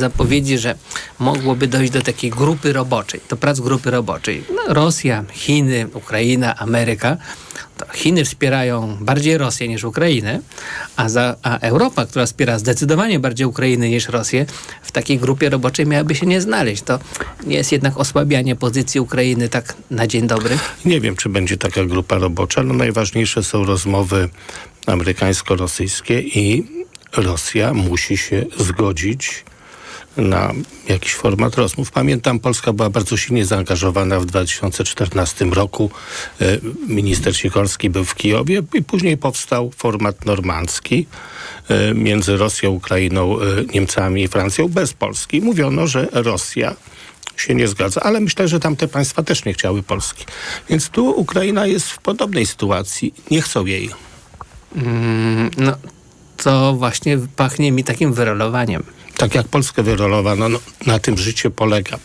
zapowiedzi, że mogłoby dojść do takiej grupy roboczej, do prac grupy roboczej. No, Rosja, Chiny, Ukraina, Ameryka. To Chiny wspierają bardziej Rosję niż Ukrainę, a, za, a Europa, która wspiera zdecydowanie bardziej Ukrainę niż Rosję, w takiej grupie roboczej miałaby się nie znaleźć. To nie jest jednak osłabianie pozycji Ukrainy tak na dzień dobry. Nie wiem, czy będzie taka grupa robocza. No najważniejsze są rozmowy amerykańsko-rosyjskie i Rosja musi się zgodzić na jakiś format rozmów. Pamiętam, Polska była bardzo silnie zaangażowana w 2014 roku. E, Minister Sikorski był w Kijowie i później powstał format normandzki e, między Rosją, Ukrainą, e, Niemcami i Francją bez Polski. Mówiono, że Rosja się nie zgadza, ale myślę, że tamte państwa też nie chciały Polski. Więc tu Ukraina jest w podobnej sytuacji. Nie chcą jej. Mm, no, to właśnie pachnie mi takim wyrolowaniem. Tak jak Polskę wyrolowano, no, na tym życie polega.